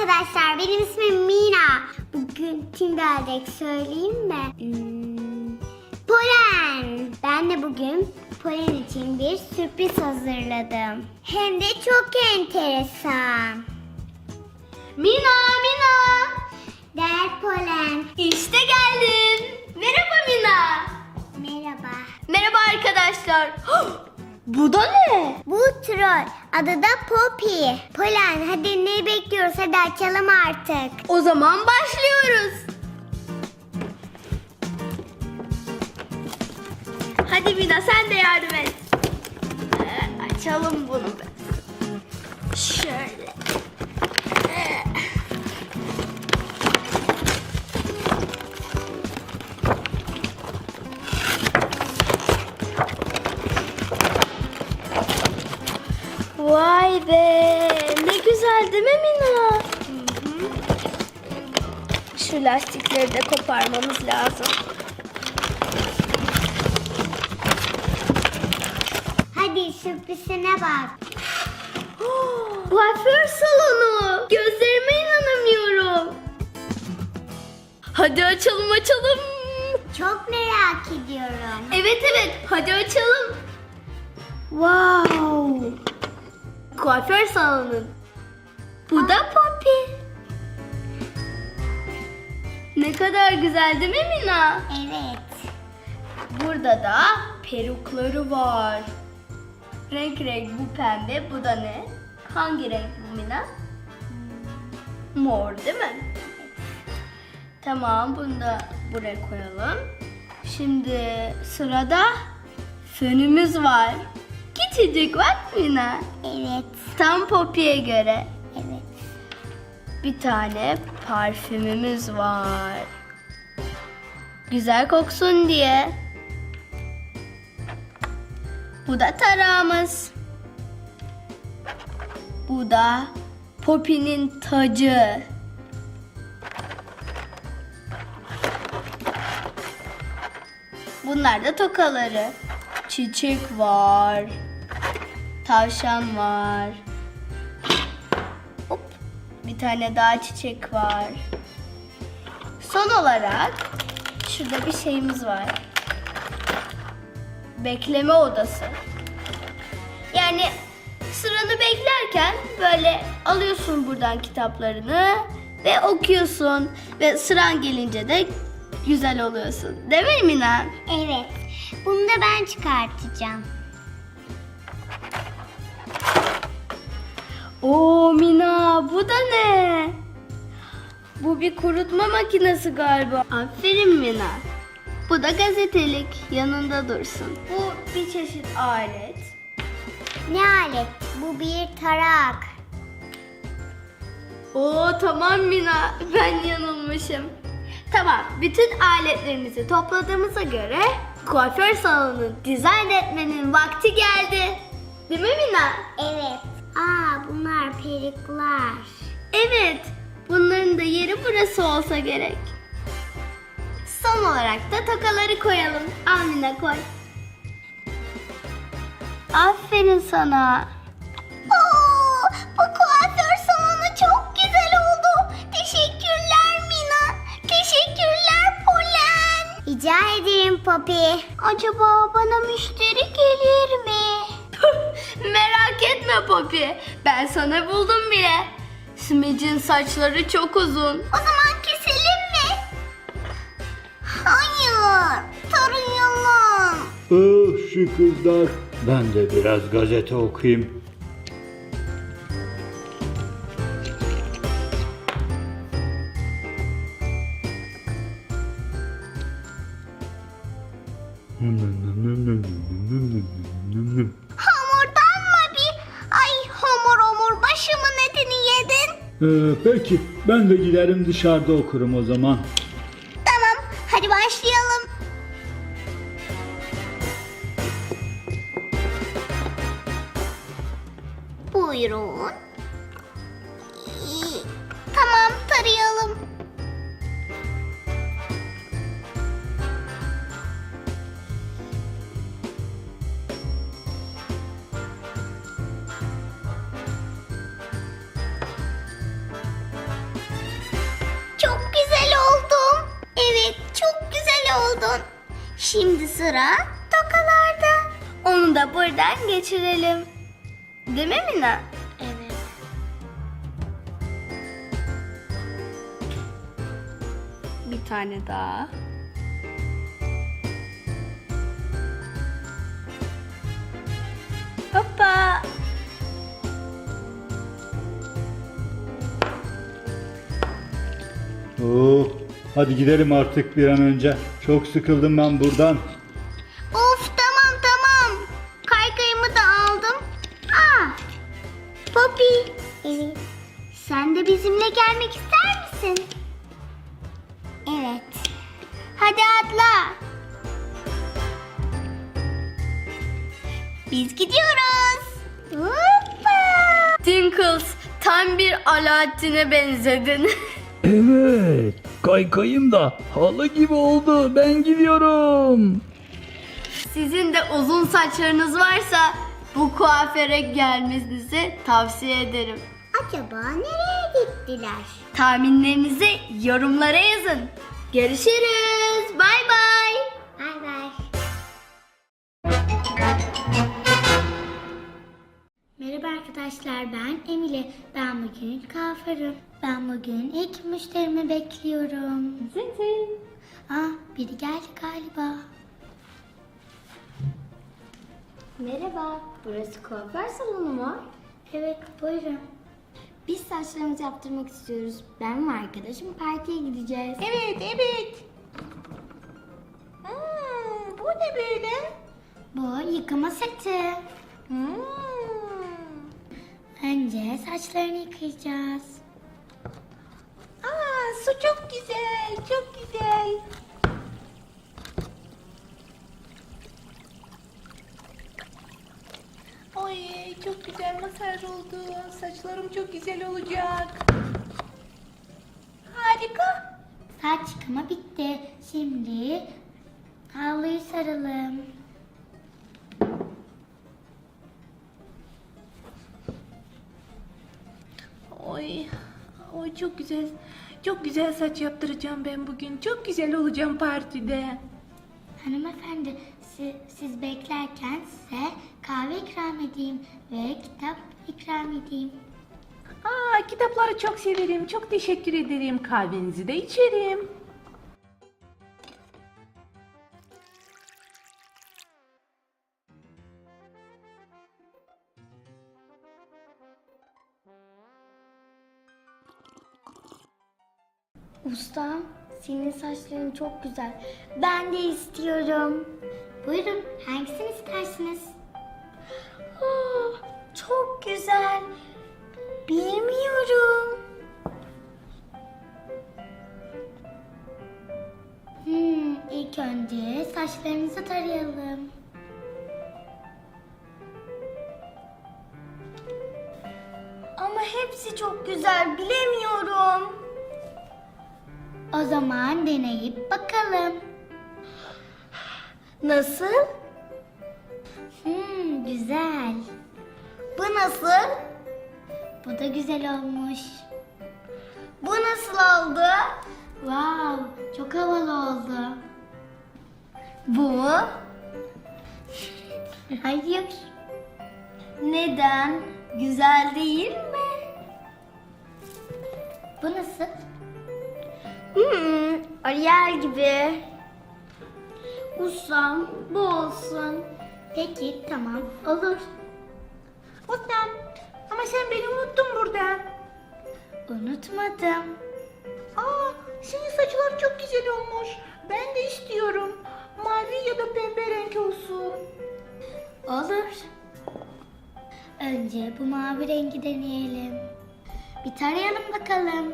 arkadaşlar benim ismim Mina. Bugün kim gelecek söyleyeyim mi? Hmm, Polen. Ben de bugün Polen için bir sürpriz hazırladım. Hem de çok enteresan. Mina, Mina. Gel Polen. İşte geldim. Merhaba Mina. Merhaba. Merhaba arkadaşlar. Bu da ne? Bu troll. Adı da Poppy. Polen hadi ne bekliyoruz hadi açalım artık. O zaman başlıyoruz. Hadi Mina sen de yardım et. Ee, açalım bunu. Şöyle. Ee. Vay be ne güzel değil mi Mina? Şu lastikleri de koparmamız lazım. Hadi sürprizine bak. Kuaför salonu. Gözlerime inanamıyorum. Hadi açalım açalım. Çok merak ediyorum. Evet evet hadi açalım. Wow. Kuaför salonu. Bu da Ne kadar güzel değil mi Mina? Evet. Burada da perukları var. Renk renk bu pembe, bu da ne? Hangi renk bu Mina? Mor değil mi? Tamam, bunu da buraya koyalım. Şimdi sırada fönümüz var. Küçücük bak Mina. Evet. Tam Poppy'ye göre. Bir tane parfümümüz var. Güzel koksun diye. Bu da tarağımız. Bu da Poppy'nin tacı. Bunlar da tokaları. Çiçek var. Tavşan var. Tane daha çiçek var. Son olarak şurada bir şeyimiz var. Bekleme odası. Yani sıranı beklerken böyle alıyorsun buradan kitaplarını ve okuyorsun ve sıran gelince de güzel oluyorsun. Değil mi Mina? Evet. Bunu da ben çıkartacağım. Oo Mina bu da ne? Bu bir kurutma makinesi galiba. Aferin Mina. Bu da gazetelik yanında dursun. Bu bir çeşit alet. Ne alet? Bu bir tarak. Oo tamam Mina ben yanılmışım. Tamam bütün aletlerimizi topladığımıza göre kuaför salonunu dizayn etmenin vakti geldi. Değil mi Mina? Evet. Aa bunlar perikler. Evet, bunların da yeri burası olsa gerek. Son olarak da tokaları koyalım. Amine koy. Aferin sana. Oo, bu kuaför salonu çok güzel oldu. Teşekkürler Mina. Teşekkürler Polen. Rica ederim Poppy. Acaba bana müşteri gelir mi? Merak etme Poppy. Ben sana buldum bile. Smidge'in saçları çok uzun. O zaman keselim mi? Hayır. Tarayalım. Oh şu kızlar. Ben de biraz gazete okuyayım. Peki ben de giderim dışarıda okurum o zaman. Tamam hadi başlayalım. Buyurun. Tamam tarayalım. Oldun. Şimdi sıra tokalarda. Onu da buradan geçirelim. Değil mi Mina? Evet. Bir tane daha. Hoppa. Oo, hadi gidelim artık bir an önce. Çok sıkıldım ben buradan. Of tamam tamam. Kaykayımı da aldım. Aa, Poppy. Evet. Sen de bizimle gelmek ister misin? Evet. Hadi atla. Biz gidiyoruz. Hoppa. Tinkles tam bir Alaaddin'e benzedin. Evet, kaykayım da halı gibi oldu. Ben gidiyorum. Sizin de uzun saçlarınız varsa bu kuaföre gelmenizi tavsiye ederim. Acaba nereye gittiler? Tahminlerinizi yorumlara yazın. Görüşürüz. Bay bay. Bay bay. Merhaba arkadaşlar ben Emile. Ben bugün kuaförüm. Ben bugün ilk müşterimi bekliyorum. Zin zin. Ah biri geldi galiba. Merhaba. Burası kuaför salonu mu? Evet buyurun. Biz saçlarımızı yaptırmak istiyoruz. Ben ve arkadaşım partiye gideceğiz. Evet, evet. Hmm, bu ne böyle? Bu yıkama seti. Hmm. Önce saçlarını yıkayacağız. Aa, su çok güzel, çok güzel. Oy, çok güzel masaj oldu. Saçlarım çok güzel olacak. Harika. Saç yıkama bitti. Şimdi havluyu saralım. Güzel. Çok güzel saç yaptıracağım ben bugün. Çok güzel olacağım partide. Hanımefendi siz, siz beklerken size kahve ikram edeyim ve kitap ikram edeyim. Aa, kitapları çok severim. Çok teşekkür ederim. Kahvenizi de içerim. Ustam senin saçların çok güzel. Ben de istiyorum. Buyurun hangisini istersiniz? Ah, çok güzel. Bilmiyorum. Hmm, ilk önce saçlarınızı tarayalım. Ama hepsi çok güzel, bilemiyorum. O zaman deneyip bakalım. Nasıl? Hmm, güzel. Bu nasıl? Bu da güzel olmuş. Bu nasıl oldu? Wow, çok havalı oldu. Bu mu? Hayır. Neden? Güzel değil mi? Bu nasıl? Hmm, Ariel gibi. Ustam, bu olsun. Peki, tamam, olur. Ustam, ama sen beni unuttun burada. Unutmadım. Aa, senin saçlar çok güzel olmuş. Ben de istiyorum. Mavi ya da pembe renk olsun. Olur. Önce bu mavi rengi deneyelim. Bir tarayalım bakalım.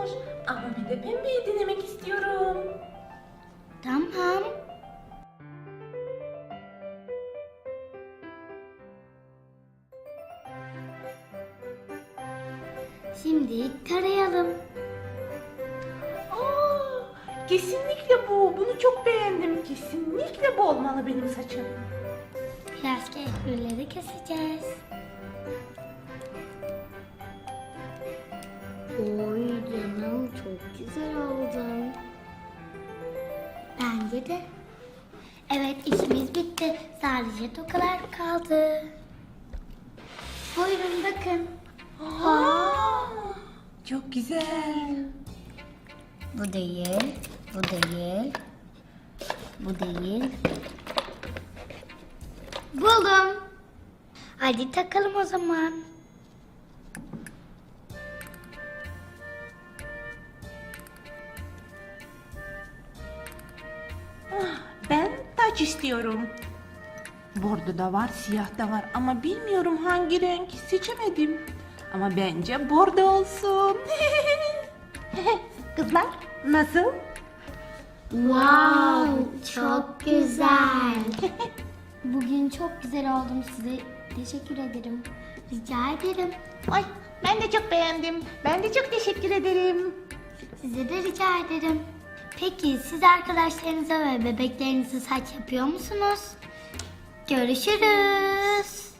Olmuş. Ama bir de pembeyi denemek istiyorum. Tamam. Şimdi tarayalım. Aa, kesinlikle bu. Bunu çok beğendim. Kesinlikle bu olmalı benim saçım. Biraz kekürleri keseceğiz. Güzel oldun. Bence de. Evet işimiz bitti. Sadece tokalar kaldı. Buyurun bakın. Çok güzel. Bu değil, bu değil, bu değil. Buldum. Hadi takalım o zaman. Taç istiyorum. Bordo da var, siyah da var ama bilmiyorum hangi renk seçemedim. Ama bence bordo olsun. Kızlar nasıl? Wow, çok güzel. Bugün çok güzel oldum size. Teşekkür ederim. Rica ederim. Ay ben de çok beğendim. Ben de çok teşekkür ederim. Size de rica ederim. Peki siz arkadaşlarınıza ve bebeklerinize saç yapıyor musunuz? Görüşürüz.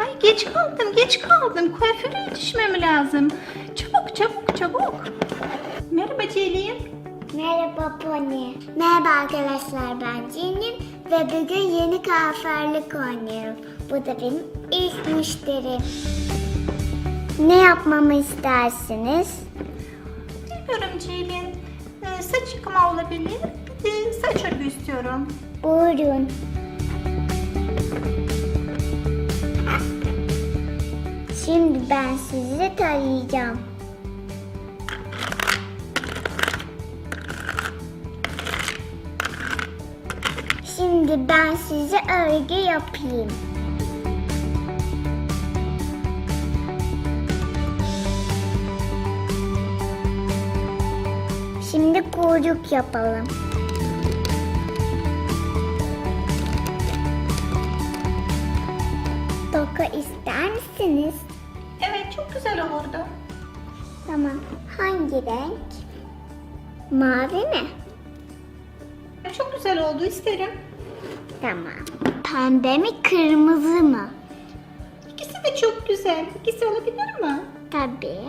Ay geç kaldım, geç kaldım. Kuaföre yetişmem lazım. Çabuk, çabuk, çabuk. Merhaba Ceylin. Merhaba Pony. Merhaba arkadaşlar ben Ceylin ve bugün yeni kuaförlük oynuyorum. Bu da benim ilk müşterim. Ne yapmamı istersiniz? Bilmiyorum Ceylin. Ee, saç yıkama olabilir. Bir de saç örgü istiyorum. Buyurun. Şimdi ben sizi tarayacağım. Şimdi ben size örgü yapayım. Şimdi kuyruk yapalım. Toka ister misiniz? Evet çok güzel olurdu. Tamam. Hangi renk? Mavi mi? Çok güzel oldu isterim. Tamam. Pembe mi kırmızı mı? İkisi de çok güzel. İkisi olabilir mi? Tabii.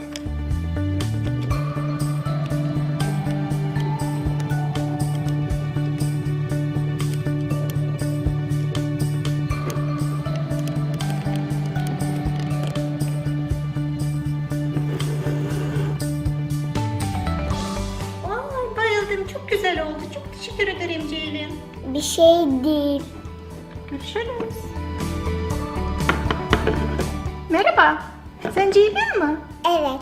Ceylin mi? Evet.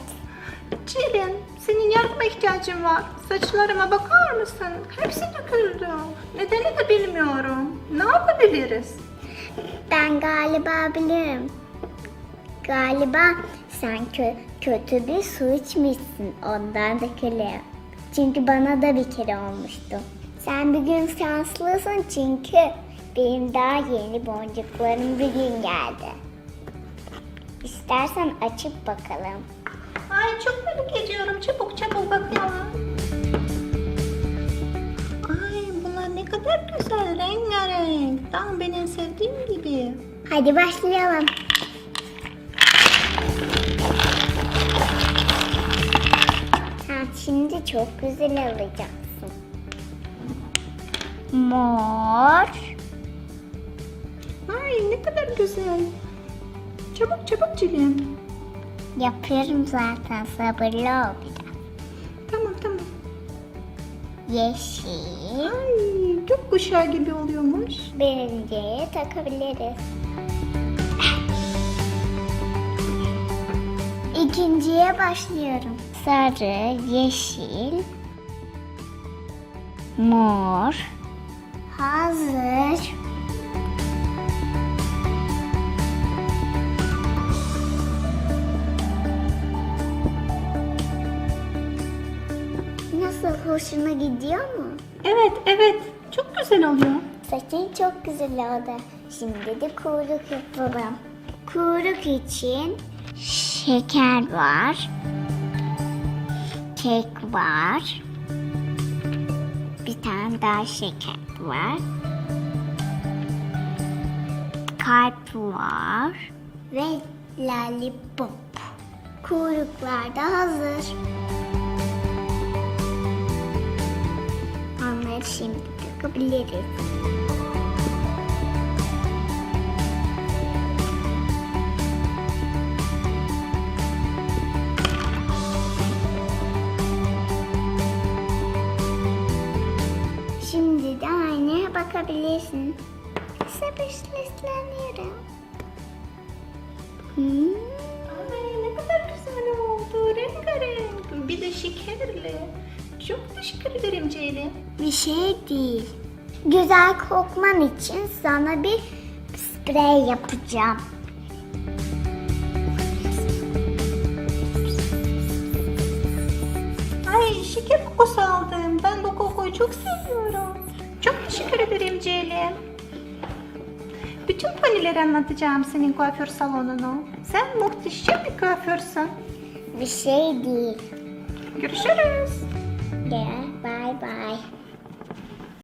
Ceylin, senin yardıma ihtiyacım var. Saçlarıma bakar mısın? Hepsi döküldü. Nedeni de bilmiyorum. Ne yapabiliriz? Ben galiba bilirim. Galiba sen kö- kötü bir su içmişsin. Ondan dökülüyor. Çünkü bana da bir kere olmuştu. Sen bir gün şanslısın çünkü benim daha yeni boncuklarım bir gün geldi. İstersen açıp bakalım. Ay çok merak ediyorum. Çabuk çabuk bakalım. Ay bunlar ne kadar güzel rengarenk. Tam benim sevdiğim gibi. Hadi başlayalım. Sen şimdi çok güzel olacaksın. Mor. Ay ne kadar güzel. Çabuk çabuk Ceylin. Yapıyorum zaten sabırlı ol biraz. Tamam tamam. Yeşil. Ay gökkuşağı gibi oluyormuş. Birinciye takabiliriz. İkinciye başlıyorum. Sarı, yeşil, mor. Hazır. Hoşuna gidiyor mu? Evet evet çok güzel oluyor. Saçın çok güzel oldu. Şimdi de kuyruk yapalım. Kuyruk için şeker var. Kek var. Bir tane daha şeker var. Kalp var. Ve lollipop. Kuyruklar da hazır. Şimdi takabiliriz. Şimdi de aynaya bakabilirsin. Sabırsızlanıyorum. Hmm. Ay ne kadar güzel oldu. Rengarenk. Bir de şekerli. Teşekkür ederim Ceylin. Bir şey değil. Güzel kokman için sana bir sprey yapacağım. Ay şeker kokusu aldım. Ben bu kokuyu çok seviyorum. Çok teşekkür ederim Ceylin. Bütün ponileri anlatacağım senin kuaför salonunu. Sen muhteşem bir kuaförsün. Bir şey değil. Görüşürüz. De, bye bye.